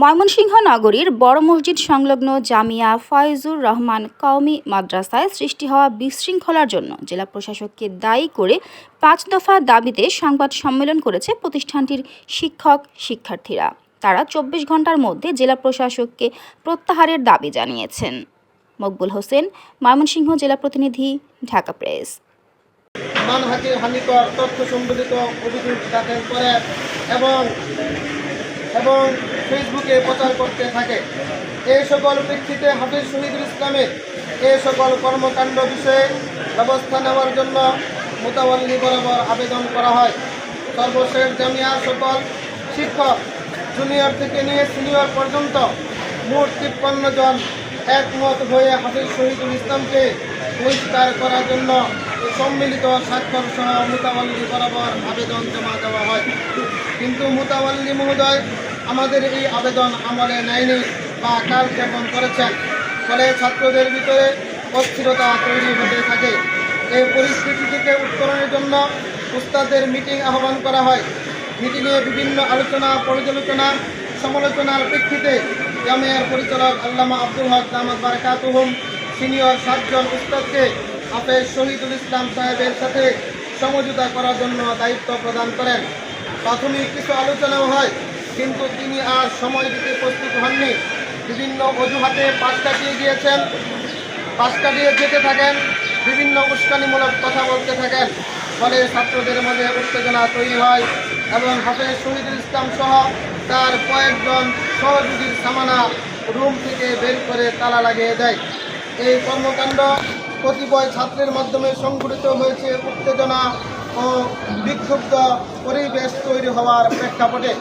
ময়মনসিংহ নগরীর বড় মসজিদ সংলগ্ন জামিয়া ফয়জুর রহমান কওমি মাদ্রাসায় সৃষ্টি হওয়া বিশৃঙ্খলার জন্য জেলা প্রশাসককে দায়ী করে পাঁচ দফা দাবিতে সংবাদ সম্মেলন করেছে প্রতিষ্ঠানটির শিক্ষক, শিক্ষার্থীরা। তারা চব্বিশ ঘণ্টার মধ্যে জেলা প্রশাসককে প্রত্যাহারের দাবি জানিয়েছেন। মকবুল হোসেন, ময়মনসিংহ জেলা প্রতিনিধি, ঢাকা প্রেস। মানহাজি হানিকর তথ্য সম্বলিত অভিযোগ দাখিল করে এবং এবং ফেসবুকে প্রচার করতে থাকে। এই সকল প্রেক্ষিতে হাফিজ শহীদুল ইসলামের এ সকল কর্মকাণ্ড বিষয়ে ব্যবস্থা নেওয়ার জন্য মোতাবল্লি বরাবর আবেদন করা হয়। সর্বশেষ জামিয়া সকল শিক্ষক জুনিয়র থেকে নিয়ে সিনিয়র পর্যন্ত মোট তিপ্পান্ন জন একমত হয়ে হাফিজ শহীদুল ইসলামকে বহিষ্কার করার জন্য সম্মিলিত স্বাক্ষর সহ মোতাবল্লি বরাবর আবেদন জমা দেওয়া হয়। কিন্তু মোতাবল্লি মহোদয় আমাদের এই আবেদন আমলে নেয়নি বা কাল কালক্ষেপণ করেছেন। ফলে ছাত্রদের ভিতরে অস্থিরতা তৈরি হতে থাকে। এই পরিস্থিতি থেকে উত্তরণের জন্য উস্তাদের মিটিং আহ্বান করা হয়। মিটিংয়ে বিভিন্ন আলোচনা, পর্যালোচনা, সমালোচনার প্রেক্ষিতে জামিয়ার পরিচালক আল্লামা আব্দুল হক দামাদ বারকাতুহুম সিনিয়র সাতজন উস্তাদকে হাফেজ শহীদুল ইসলাম সাহেবের সাথে সমঝোতা করার জন্য দায়িত্ব প্রদান করেন। প্রাথমিক কিছু আলোচনাও হয়। কিন্তু তিনি আর সময় দিতে প্রস্তুত হননি। বিভিন্ন অজুহাতে পাশ কাটিয়ে গিয়েছেন। পাশ কাটিয়ে যেতে থাকেন। বিভিন্ন উস্কানিমূলক কথা বলতে থাকেন। ফলে ছাত্রদের মধ্যে উত্তেজনা তৈরি হয় এবং হাফেজ শহীদুল ইসলাম সহ তার কয়েকজন সহযোগীর সামানা রুম থেকে বের করে তালা লাগিয়ে দেয়। এই কর্মকাণ্ড কতিপয় ছাত্রের মাধ্যমে সংঘটিত হয়েছে উত্তেজনা ও বিক্ষুব্ধ পরিবেশ তৈরি হওয়ার প্রেক্ষাপটে।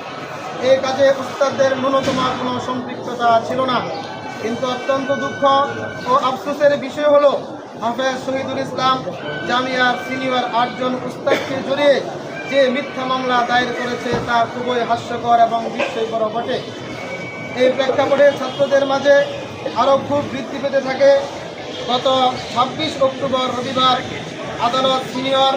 এই কাজে উস্তাদদের ন্যূনতম কোনো সম্পৃক্ততা ছিল না। কিন্তু অত্যন্ত দুঃখ ও আফসোসের বিষয় হলো, হাফেজ শহীদুল ইসলাম জামিয়ার সিনিয়র আটজন উস্তাদকে জড়িয়ে যে মিথ্যা মামলা দায়ের করেছে তা খুবই হাস্যকর এবং বিস্ময়কর বটে। এই প্রেক্ষাপটে ছাত্রদের মাঝে আরও খুব বৃদ্ধি পেতে থাকে। গত ছাব্বিশ অক্টোবর রবিবার আদালত সিনিয়র